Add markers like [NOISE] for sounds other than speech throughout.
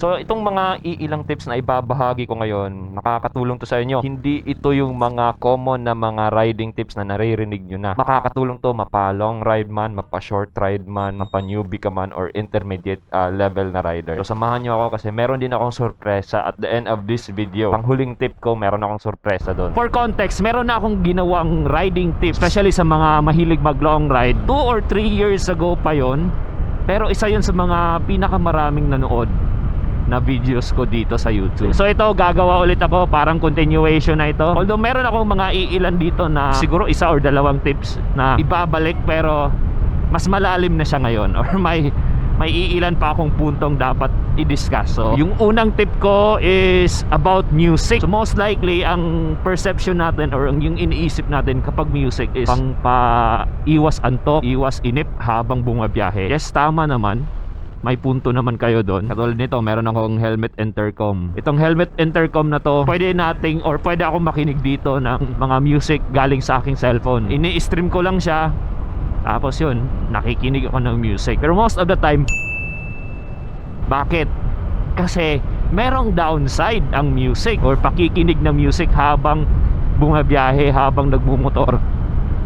So itong mga iilang tips na ibabahagi ko ngayon, makakatulong to sa inyo. Hindi ito yung mga common na mga riding tips na naririnig nyo na. Makakatulong to mapa long ride man, mapa short ride man, mapa newbie ka man, or intermediate uh, level na rider. So samahan nyo ako kasi meron din akong sorpresa at the end of this video. Ang huling tip ko, meron akong sorpresa doon. For context, meron na akong ginawang riding tips, especially sa mga mahilig mag long ride. 2 or 3 years ago pa yon. Pero isa yun sa mga pinakamaraming nanood na videos ko dito sa YouTube. So ito, gagawa ulit ako, parang continuation na ito. Although meron akong mga iilan dito na siguro isa or dalawang tips na ibabalik pero mas malalim na siya ngayon [LAUGHS] or may may iilan pa akong puntong dapat i-discuss. So, yung unang tip ko is about music. So, most likely, ang perception natin or yung iniisip natin kapag music is pang pa-iwas antok, iwas inip habang bumabiyahe. Yes, tama naman may punto naman kayo doon. Katulad nito, meron akong helmet intercom. Itong helmet intercom na to, pwede nating or pwede akong makinig dito ng mga music galing sa aking cellphone. Ini-stream ko lang siya. Tapos yun, nakikinig ako ng music. Pero most of the time, bakit? Kasi merong downside ang music or pakikinig ng music habang bumabiyahe, habang nagmumotor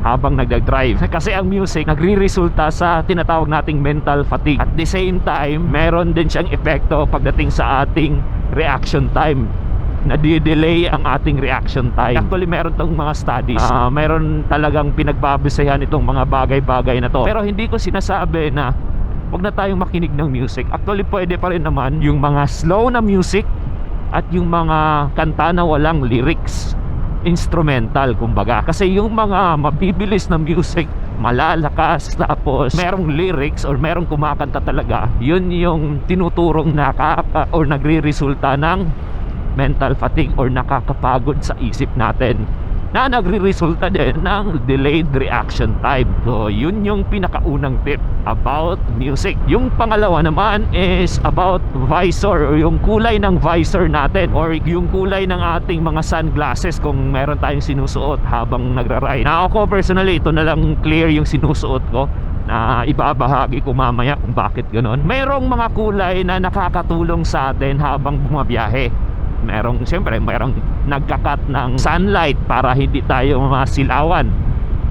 habang nagdadrive. Kasi ang music nagre-resulta sa tinatawag nating mental fatigue. At the same time, meron din siyang epekto pagdating sa ating reaction time nadi-delay ang ating reaction time. Actually, meron tong mga studies. Ah, meron talagang pinagbabasehan itong mga bagay-bagay na to. Pero hindi ko sinasabi na wag na tayong makinig ng music. Actually, pwede pa rin naman yung mga slow na music at yung mga kanta na walang lyrics instrumental kumbaga. Kasi yung mga mabibilis na music malalakas. Tapos merong lyrics or merong kumakanta talaga yun yung tinuturong nakaka or nagre-resulta ng mental fatigue or nakakapagod sa isip natin na nagre-resulta din ng delayed reaction time. So, yun yung pinakaunang tip about music. Yung pangalawa naman is about visor or yung kulay ng visor natin or yung kulay ng ating mga sunglasses kung meron tayong sinusuot habang nagra-ride. Na ako personally, ito na lang clear yung sinusuot ko na ibabahagi ko mamaya kung bakit ganon. Merong mga kulay na nakakatulong sa atin habang bumabiyahe merong siyempre merong nagkakat ng sunlight para hindi tayo masilawan.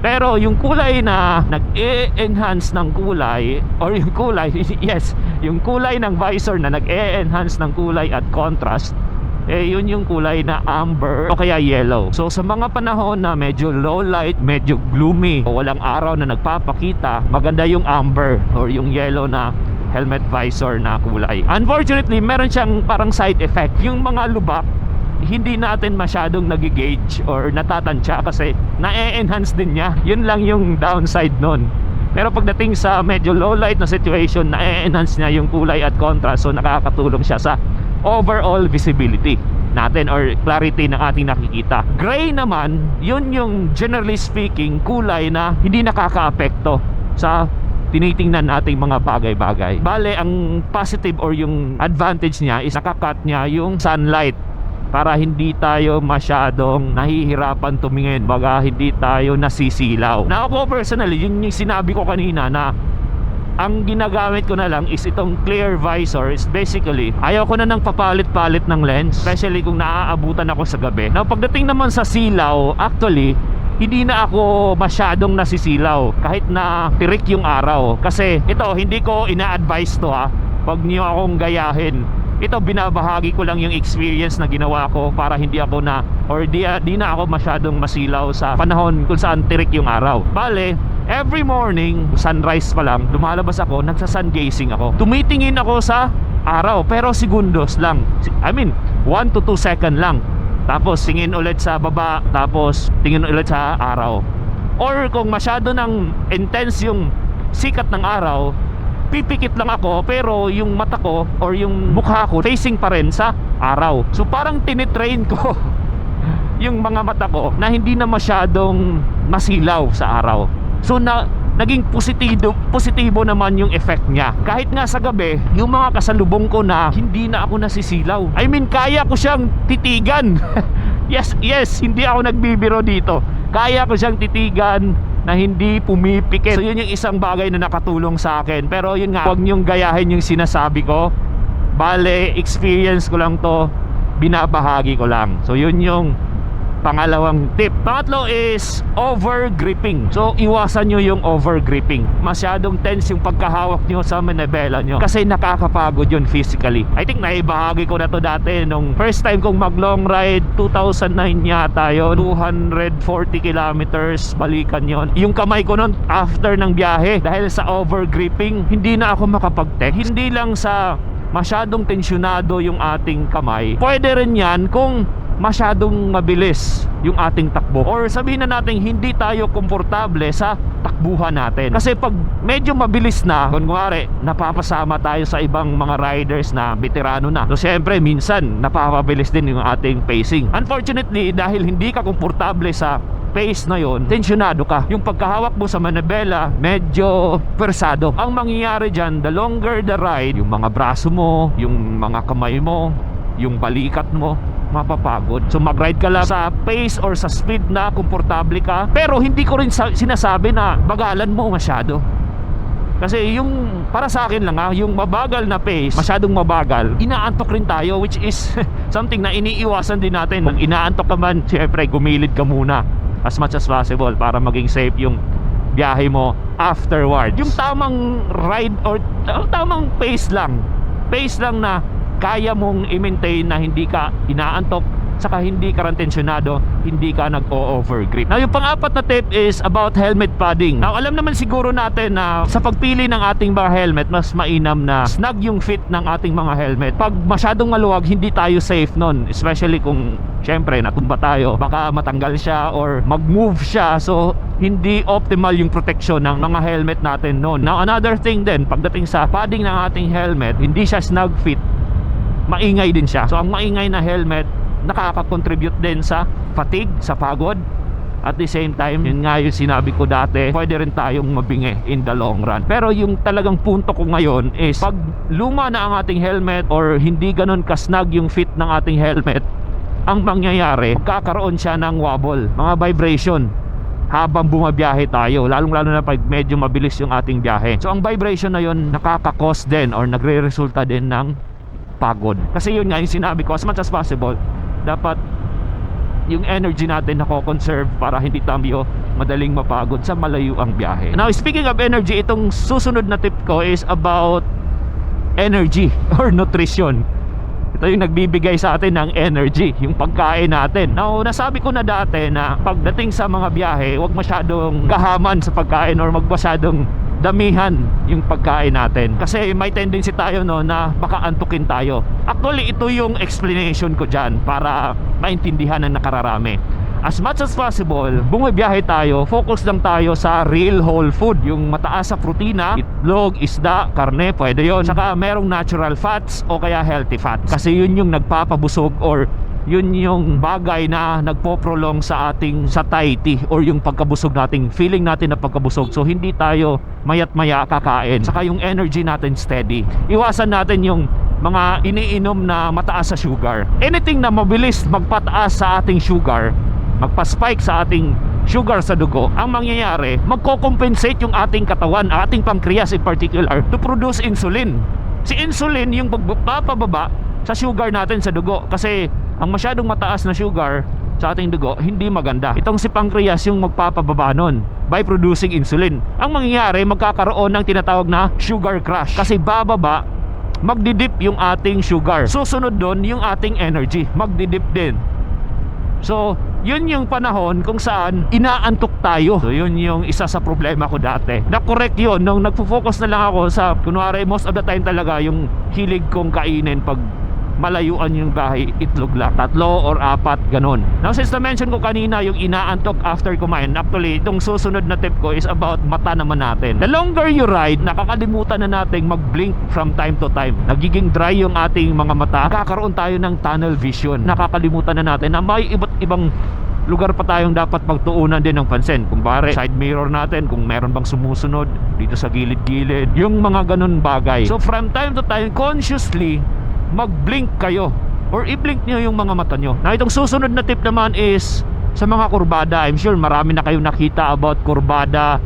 Pero yung kulay na nag-e-enhance ng kulay or yung kulay [LAUGHS] yes yung kulay ng visor na nag-e-enhance ng kulay at contrast eh yun yung kulay na amber o kaya yellow. So sa mga panahon na medyo low light medyo gloomy o walang araw na nagpapakita maganda yung amber or yung yellow na helmet visor na kulay. Unfortunately, meron siyang parang side effect. Yung mga lubak, hindi natin masyadong nagigauge or natatansya kasi na-enhance din niya. Yun lang yung downside nun. Pero pagdating sa medyo low light na situation, na-enhance niya yung kulay at contrast so nakakatulong siya sa overall visibility natin or clarity ng ating nakikita. Gray naman, yun yung generally speaking kulay na hindi nakakaapekto sa tinitingnan nating mga bagay-bagay. Bale, ang positive or yung advantage niya is nakakat niya yung sunlight para hindi tayo masyadong nahihirapan tumingin baga hindi tayo nasisilaw na ako personally yun yung sinabi ko kanina na ang ginagamit ko na lang is itong clear visor is basically ayaw ko na ng papalit-palit ng lens especially kung naaabutan ako sa gabi na pagdating naman sa silaw actually hindi na ako masyadong nasisilaw kahit na tirik yung araw. Kasi ito hindi ko ina-advise to ha. Wag niyo akong gayahin. Ito binabahagi ko lang yung experience na ginawa ko para hindi ako na or di, di na ako masyadong masilaw sa panahon kung saan tirik yung araw. Bale every morning sunrise pa lang lumalabas ako nagsa sun gazing ako. Tumitingin ako sa araw pero segundos lang. I mean 1 to 2 second lang tapos tingin ulit sa baba. Tapos tingin ulit sa araw. Or kung masyado ng intense yung sikat ng araw pipikit lang ako pero yung mata ko or yung mukha ko facing pa rin sa araw. So parang tinitrain ko [LAUGHS] yung mga mata ko na hindi na masyadong masilaw sa araw. So na naging positibo positibo naman yung effect niya kahit nga sa gabi yung mga kasalubong ko na hindi na ako nasisilaw I mean kaya ko siyang titigan [LAUGHS] yes yes hindi ako nagbibiro dito kaya ko siyang titigan na hindi pumipikit. So yun yung isang bagay na nakatulong sa akin. Pero yun nga, huwag niyong gayahin yung sinasabi ko Bale, experience ko lang to, binabahagi ko lang. So yun yung pangalawang tip. Pangatlo is over gripping. So iwasan nyo yung over gripping. Masyadong tense yung pagkahawak nyo sa manabela nyo. Kasi nakakapagod yun physically. I think naibahagi ko na to dati nung first time kong mag long ride 2009 yata yun. 240 kilometers balikan yon. Yung kamay ko nun after ng biyahe dahil sa over gripping hindi na ako makapag-text. Hindi lang sa masyadong tensyonado yung ating kamay. Pwede rin yan kung masyadong mabilis yung ating takbo or sabihin na natin hindi tayo komportable sa takbuhan natin kasi pag medyo mabilis na kunwari napapasama tayo sa ibang mga riders na veterano na so syempre minsan napapabilis din yung ating pacing unfortunately dahil hindi ka komportable sa pace na yon, tensyonado ka. Yung pagkahawak mo sa manabela, medyo persado. Ang mangyayari dyan, the longer the ride, yung mga braso mo, yung mga kamay mo, yung balikat mo, mapapagod. So mag-ride ka lang sa pace or sa speed na komportable ka. Pero hindi ko rin sa- sinasabi na bagalan mo masyado. Kasi yung para sa akin lang ha, yung mabagal na pace, masyadong mabagal, inaantok rin tayo which is [LAUGHS] something na iniiwasan din natin. Kung inaantok ka man, syempre gumilid ka muna as much as possible para maging safe yung biyahe mo afterward. Yung tamang ride or uh, tamang pace lang. Pace lang na kaya mong i-maintain na hindi ka inaantok saka hindi ka rin tensyonado, hindi ka nag-o-overgrip. Now, yung pang-apat na tip is about helmet padding. Now, alam naman siguro natin na sa pagpili ng ating mga helmet, mas mainam na snug yung fit ng ating mga helmet. Pag masyadong maluwag, hindi tayo safe nun. Especially kung, syempre, natumba tayo, baka matanggal siya or mag-move siya. So, hindi optimal yung protection ng mga helmet natin noon. Now, another thing din, pagdating sa padding ng ating helmet, hindi siya snug fit, maingay din siya. So, ang maingay na helmet, nakaka-contribute din sa fatigue, sa pagod. At the same time, yun nga yung sinabi ko dati, pwede rin tayong mabingi in the long run. Pero yung talagang punto ko ngayon is, pag luma na ang ating helmet or hindi ganun kasnag yung fit ng ating helmet, ang mangyayari, magkakaroon siya ng wobble, mga vibration habang bumabiyahe tayo lalong lalo na pag medyo mabilis yung ating biyahe so ang vibration na yun nakakakos din or nagre-resulta din ng pagod. Kasi yun nga yung sinabi ko as much as possible dapat yung energy natin nako-conserve para hindi tayo madaling mapagod sa malayo ang biyahe. Now speaking of energy itong susunod na tip ko is about energy [LAUGHS] or nutrition. Ito yung nagbibigay sa atin ng energy, yung pagkain natin. Now, nasabi ko na dati na pagdating sa mga biyahe, huwag masyadong kahaman sa pagkain or mag masyadong damihan yung pagkain natin. Kasi may tendency tayo no na baka antukin tayo. Actually, ito yung explanation ko dyan para maintindihan ng nakararami. As much as possible, bumibiyahe tayo, focus lang tayo sa real whole food. Yung mataas sa protina, itlog, isda, karne, pwede yon. Saka merong natural fats o kaya healthy fats. Kasi yun yung nagpapabusog or yun yung bagay na nagpo-prolong sa ating satiety or yung pagkabusog nating feeling natin na pagkabusog. So hindi tayo mayat maya kakain. Saka yung energy natin steady. Iwasan natin yung mga iniinom na mataas sa sugar. Anything na mabilis magpataas sa ating sugar, magpa-spike sa ating sugar sa dugo, ang mangyayari, magko-compensate yung ating katawan, ating pancreas in particular, to produce insulin. Si insulin yung pagpapababa sa sugar natin sa dugo kasi ang masyadong mataas na sugar sa ating dugo, hindi maganda. Itong si pancreas yung magpapababa nun by producing insulin. Ang mangyayari, magkakaroon ng tinatawag na sugar crash kasi bababa magdidip yung ating sugar. Susunod doon yung ating energy, magdidip din. So, yun yung panahon kung saan inaantok tayo. So, yun yung isa sa problema ko dati. Na-correct yun nung nagpo-focus na lang ako sa, kunwari, most of the time talaga yung hilig kong kainin pag malayuan yung bahay, itlog lang. Tatlo or apat, ganun. Now, since na-mention ko kanina yung inaantok after kumain, actually, itong susunod na tip ko is about mata naman natin. The longer you ride, nakakalimutan na nating mag-blink from time to time. Nagiging dry yung ating mga mata. Nakakaroon tayo ng tunnel vision. Nakakalimutan na natin na may iba't ibang lugar pa tayong dapat pagtuunan din ng pansin. Kung pare, side mirror natin, kung meron bang sumusunod dito sa gilid-gilid, yung mga ganun bagay. So from time to time, consciously, mag-blink kayo or i-blink nyo yung mga mata nyo. Na itong susunod na tip naman is sa mga kurbada. I'm sure marami na kayong nakita about kurbada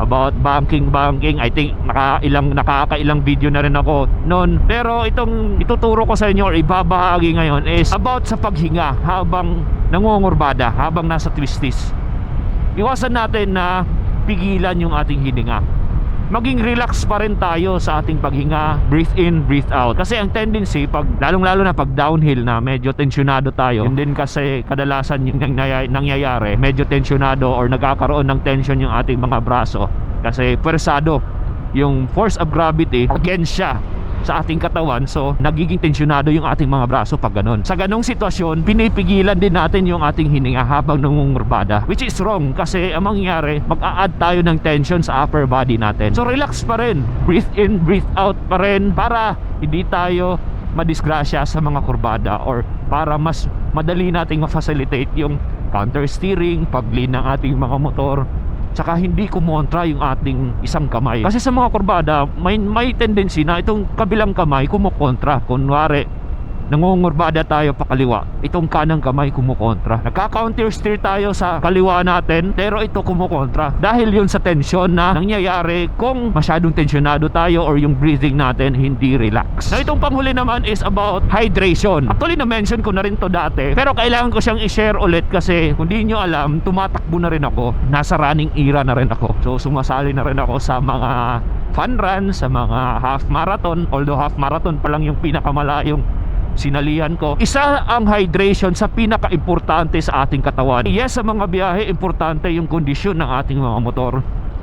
about banking banking I think nakailang nakakailang video na rin ako noon pero itong ituturo ko sa inyo or ibabahagi ngayon is about sa paghinga habang nangungurbada habang nasa twisties iwasan natin na pigilan yung ating hininga maging relax pa rin tayo sa ating paghinga breathe in, breathe out. Kasi ang tendency pag lalong lalo na pag downhill na medyo tensyonado tayo. Yun din kasi kadalasan yung nangyay- nangyayari medyo tensyonado or nagkakaroon ng tension yung ating mga braso. Kasi pwersado yung force of gravity against siya sa ating katawan. So nagiging tensyonado yung ating mga braso pag ganun. Sa ganong sitwasyon pinipigilan din natin yung ating hininga habang nangungurbada which is wrong kasi ang mangyayari mag-a-add tayo ng tension sa upper body natin. So relax pa rin. Breathe in breathe out pa rin para hindi tayo madisgrasya sa mga kurbada or para mas madali nating ma-facilitate yung counter steering pag-lean ng ating mga motor tsaka hindi kumontra yung ating isang kamay. Kasi sa mga kurbada, may, may tendency na itong kabilang kamay kumukontra. Kunwari, nangungurbada tayo pa kaliwa, itong kanang kamay kumukontra. Nagka-counter steer tayo sa kaliwa natin, pero ito kumukontra. Dahil yun sa tension na nangyayari kung masyadong tensionado tayo or yung breathing natin hindi relax. Na itong panghuli naman is about hydration. Actually, na-mention ko na rin to dati, pero kailangan ko siyang i-share ulit kasi kung di nyo alam, tumatakbo na rin ako. Nasa running era na rin ako. So, sumasali na rin ako sa mga fun run, sa mga half marathon. Although half marathon pa lang yung pinakamalayong sinalihan ko. Isa ang hydration sa pinaka-importante sa ating katawan. Yes, sa mga biyahe, importante yung kondisyon ng ating mga motor.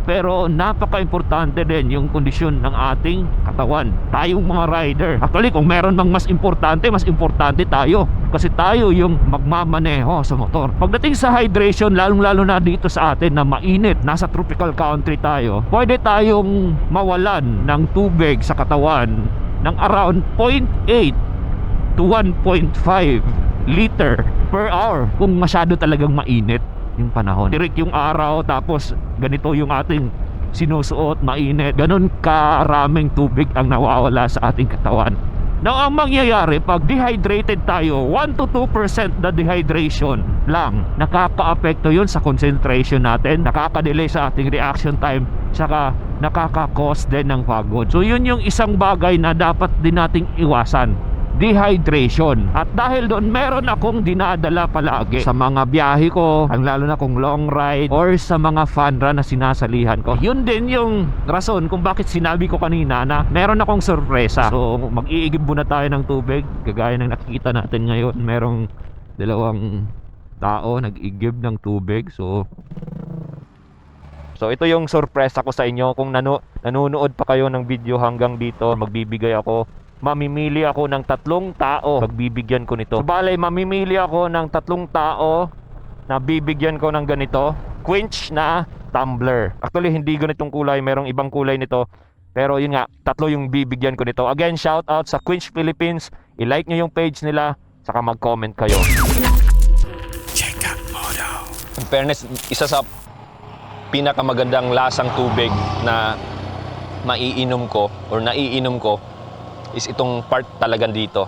Pero napaka-importante din yung kondisyon ng ating katawan. Tayong mga rider. Actually, kung meron mang mas importante, mas importante tayo. Kasi tayo yung magmamaneho sa motor. Pagdating sa hydration, lalong-lalo na dito sa atin na mainit, nasa tropical country tayo, pwede tayong mawalan ng tubig sa katawan ng around 0.8 to 1.5 liter per hour kung masyado talagang mainit yung panahon. Tirik yung araw tapos ganito yung ating sinusuot, mainit. Ganon karaming tubig ang nawawala sa ating katawan. Now, ang mangyayari, pag dehydrated tayo, 1 to 2% na dehydration lang, nakaka-apekto yun sa concentration natin, nakaka-delay sa ating reaction time, saka nakaka-cause din ng pagod. So, yun yung isang bagay na dapat din nating iwasan dehydration. At dahil doon, meron akong dinadala palagi sa mga biyahe ko, ang lalo na kung long ride or sa mga fun run na sinasalihan ko. Yun din yung rason kung bakit sinabi ko kanina na meron akong sorpresa. So, mag-iigib muna tayo ng tubig. Kagaya ng nakikita natin ngayon, merong dalawang tao nag-igib ng tubig. So, So ito yung sorpresa ko sa inyo kung nanu nanonood pa kayo ng video hanggang dito, magbibigay ako mamimili ako ng tatlong tao pagbibigyan ko nito. So, balay mamimili ako ng tatlong tao na bibigyan ko ng ganito, quench na tumbler. Actually hindi ganitong kulay, merong ibang kulay nito. Pero yun nga, tatlo yung bibigyan ko nito. Again, shout out sa Quench Philippines. I-like nyo yung page nila, saka mag-comment kayo. In fairness, isa sa pinakamagandang lasang tubig na maiinom ko or naiinom ko is itong part talagang dito.